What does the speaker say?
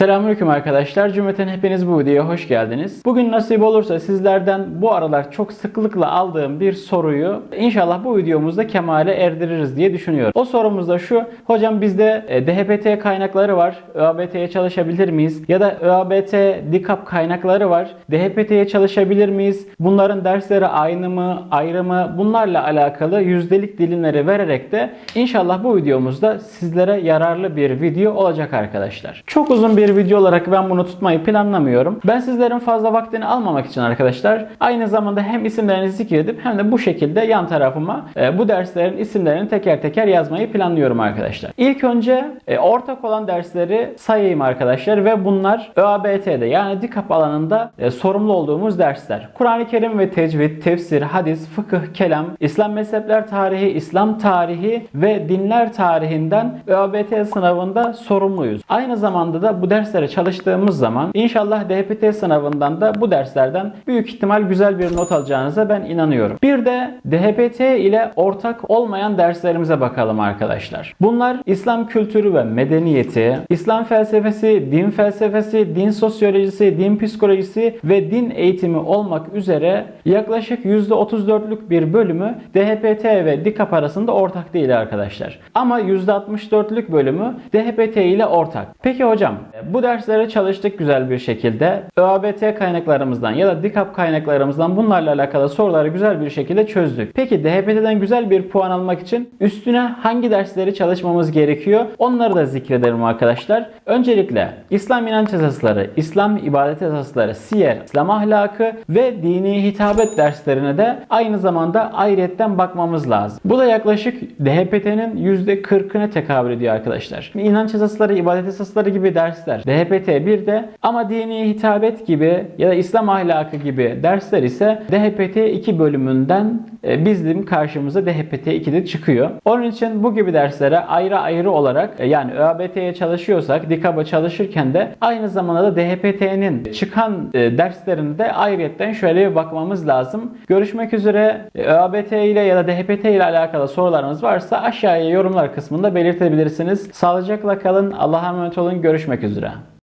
Selamünaleyküm arkadaşlar. Cümleten hepiniz bu videoya hoş geldiniz. Bugün nasip olursa sizlerden bu aralar çok sıklıkla aldığım bir soruyu inşallah bu videomuzda kemale erdiririz diye düşünüyorum. O sorumuz da şu. Hocam bizde e, DHBT kaynakları var. ÖABT'ye çalışabilir miyiz? Ya da ÖABT DİKAP kaynakları var. DHBT'ye çalışabilir miyiz? Bunların dersleri aynı mı, ayrı mı? Bunlarla alakalı yüzdelik dilimleri vererek de inşallah bu videomuzda sizlere yararlı bir video olacak arkadaşlar. Çok uzun bir video olarak ben bunu tutmayı planlamıyorum. Ben sizlerin fazla vaktini almamak için arkadaşlar aynı zamanda hem isimlerini zikredip hem de bu şekilde yan tarafıma e, bu derslerin isimlerini teker teker yazmayı planlıyorum arkadaşlar. İlk önce e, ortak olan dersleri sayayım arkadaşlar ve bunlar ÖABT'de yani DİKAP alanında e, sorumlu olduğumuz dersler. Kur'an-ı Kerim ve tecvid, tefsir, hadis, fıkıh, kelam, İslam mezhepler tarihi, İslam tarihi ve dinler tarihinden ÖABT sınavında sorumluyuz. Aynı zamanda da bu derslere çalıştığımız zaman inşallah DHBT sınavından da bu derslerden büyük ihtimal güzel bir not alacağınıza ben inanıyorum. Bir de DHBT ile ortak olmayan derslerimize bakalım arkadaşlar. Bunlar İslam kültürü ve medeniyeti, İslam felsefesi, din felsefesi, din sosyolojisi, din psikolojisi ve din eğitimi olmak üzere yaklaşık %34'lük bir bölümü DHBT ve DİKAP arasında ortak değil arkadaşlar. Ama %64'lük bölümü DHBT ile ortak. Peki hocam bu derslere çalıştık güzel bir şekilde. ÖABT kaynaklarımızdan ya da DİKAP kaynaklarımızdan bunlarla alakalı soruları güzel bir şekilde çözdük. Peki DHBT'den güzel bir puan almak için üstüne hangi dersleri çalışmamız gerekiyor? Onları da zikredelim arkadaşlar. Öncelikle İslam inanç esasları, İslam ibadet esasları, siyer, İslam ahlakı ve dini hitabet derslerine de aynı zamanda ayrıyetten bakmamız lazım. Bu da yaklaşık DHBT'nin %40'ına tekabül ediyor arkadaşlar. İnanç esasları, ibadet esasları gibi dersler DHBT 1'de ama dini hitabet gibi ya da İslam ahlakı gibi dersler ise DHBT 2 bölümünden e, bizim karşımıza DHBT 2'de çıkıyor. Onun için bu gibi derslere ayrı ayrı olarak e, yani ÖABT'ye çalışıyorsak DİKAB'a çalışırken de aynı zamanda da DHBT'nin çıkan e, derslerinde de ayrıyetten şöyle bir bakmamız lazım. Görüşmek üzere ÖABT ile ya da DHBT ile alakalı sorularınız varsa aşağıya yorumlar kısmında belirtebilirsiniz. Sağlıcakla kalın. Allah'a emanet olun. Görüşmek üzere. Yeah.